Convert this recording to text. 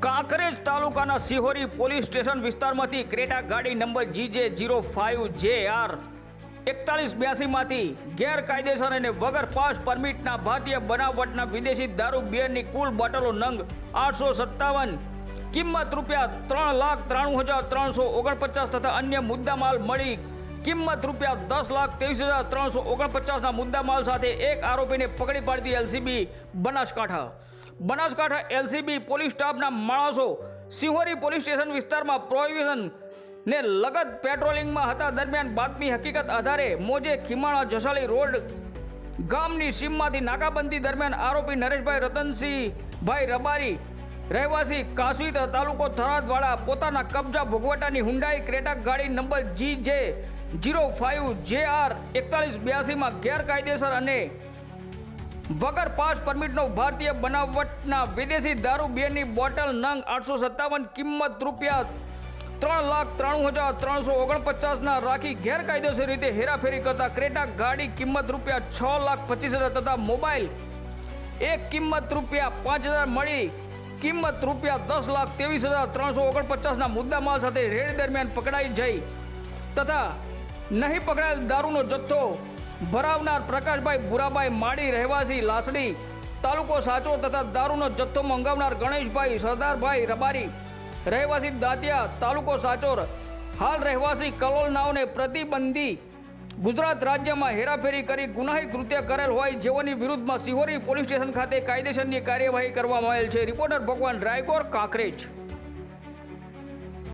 કાંકરેજ તાલુકાના Sihori police station વિસ્તારમાંથી Creta ગાડી number GJ zero five J R એકતાલીસ બ્યાસીમાંથી ગેરકાયદેસર અને વગર પાસ પરમિટના ભારતીય બનાવટના વિદેશી દારૂ બિયરની કુલ બોટલો નંગ આઠસો સત્તાવન, કિંમત રૂપિયા ત્રણ લાખ ત્રાણું હજાર ત્રણસો ઓગણપચાસ તથા અન્ય મુદ્દામાલ મળી કિંમત રૂપિયા દસ લાખ ત્રેવીસ હજાર ત્રણસો ઓગણપચાસના મુદ્દામાલ સાથે એક આરોપીને પકડી પાડતી LCB Banaskantha. Banaskantha LCB police સ્ટાફના માણસો સિંહોરી પોલીસ સ્ટેશન વિસ્તારમાં પ્રોહિબિશન ને લગત પેટ્રોલિંગમાં હતા. દરમિયાન બાતમી હકીકત આધારે મોજે ખીમાણા જસાલી રોડ ગામની સીમમાંથી નાકાબંધી દરમિયાન આરોપી નરેશભાઈ રતનસિંહભાઈ રબારી રહેવાસી કાસવી તાલુકો થરાદવાળા પોતાના કબજા ભોગવટાની હુંડાઈ ક્રેટા ગાડી number G J zero five જે આર એકતાલીસ બ્યાસીમાં ગેરકાયદેસર અને વગર પાસ પરમિટનો ભારતીય બનાવટના વિદેશી દારૂ બિયરની બોટલ નંગ આઠસો સત્તાવન કિંમત રૂપિયા ત્રણ લાખ ત્રાણું હજાર ત્રણસો ઓગણપચાસના રાખી ગેરકાયદેસર રીતે હેરાફેરી કરતા ક્રેટા ગાડી કિંમત રૂપિયા છ લાખ પચીસ હજાર તથા મોબાઈલ એક કિંમત રૂપિયા પાંચ હજાર મળી કિંમત રૂપિયા દસ લાખ ત્રેવીસ હજાર ત્રણસો ઓગણપચાસના મુદ્દામાલ સાથે રેડ દરમિયાન પકડાઈ જઈ તથા નહીં પકડાયેલ દારૂનો જથ્થો ભરાવનાર પ્રકાશભાઈ ભુરાભાઈ માળી રહેવાસી લાસડી, તાલુકો સાચો તથા દારૂનો જથ્થો મંગાવનાર ગણેશભાઈ સરદારભાઈ રબારી, રહેવાસી દાંતિયા, તાલુકો સાચોર, હાલ રહેવાસી કલોલ નાવને પ્રતિબંધી, ગુજરાત રાજ્યમાં હેરાફેરી કરી ગુનાહી કૃત્ય કરેલ હોય જેઓની વિરુદ્ધમાં સિહોરી પોલીસ સ્ટેશન ખાતે કાયદેસરની કાર્યવાહી કરવામાં આવેલ છે. રિપોર્ટર ભગવાન રાયગોર કાંકરેજ.